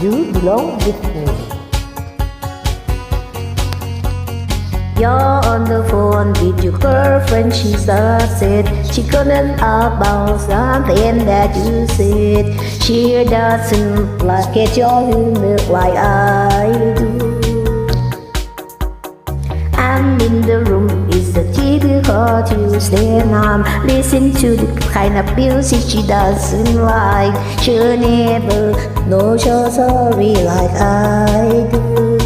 You belong with me. You're on the phone with your girlfriend, she said she couldn't about something that you said. She doesn't like it, your humor like I do. TV hot Tuesday and I'm listening to the kind of music she doesn't like. She'll never know you're sorry like I do.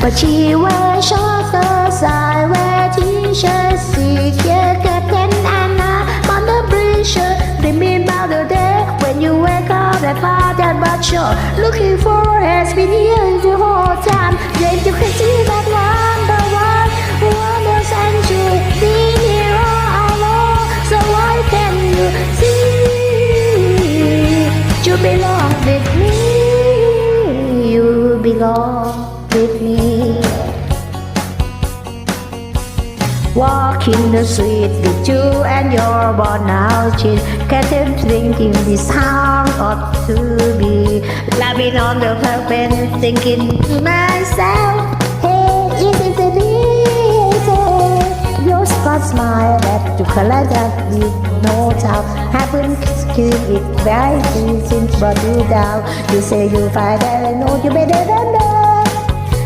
But she wears short skirts, I wear t-shirts, see Captain and I'm on the bridge. Dreaming about the day when you wake up and find that but you're looking for has been here the whole time. Then you can see belong with me. Walking the street with you and your born out chin. Can't thinking this how ought to be. Laughing on the pavement, thinking to myself, Hey, is it the easy? Your spot smile you collect that with no doubt. Haven't keep it very easy, brought you down. You say you find that I know you better than that.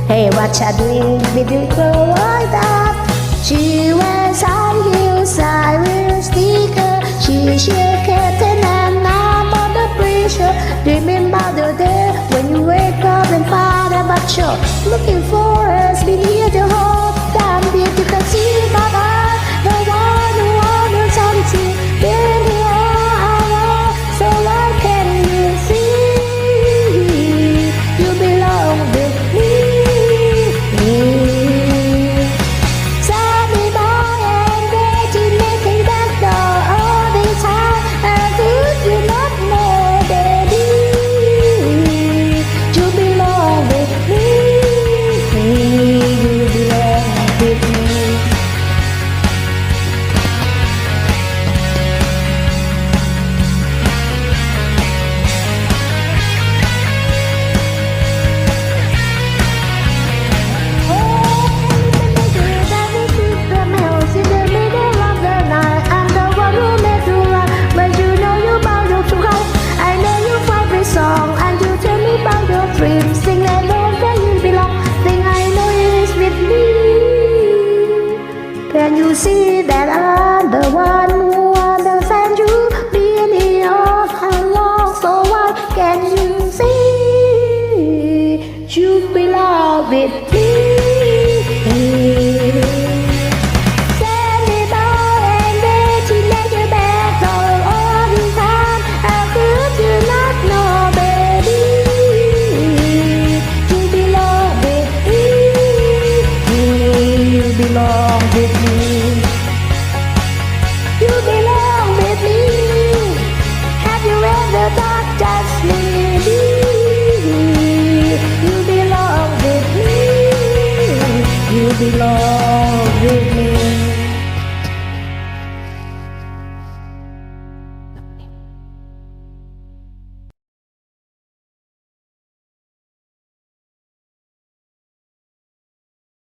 Hey, what you doing with you girl like that? She wears high heels, I wear sneaker. She shake curtain and I'm the pressure. Dreaming about the day when you wake up and find out about you looking for us. Been Can you see that I'm the one who understands you? Been here all along, so why can you see? You belong with belong with me.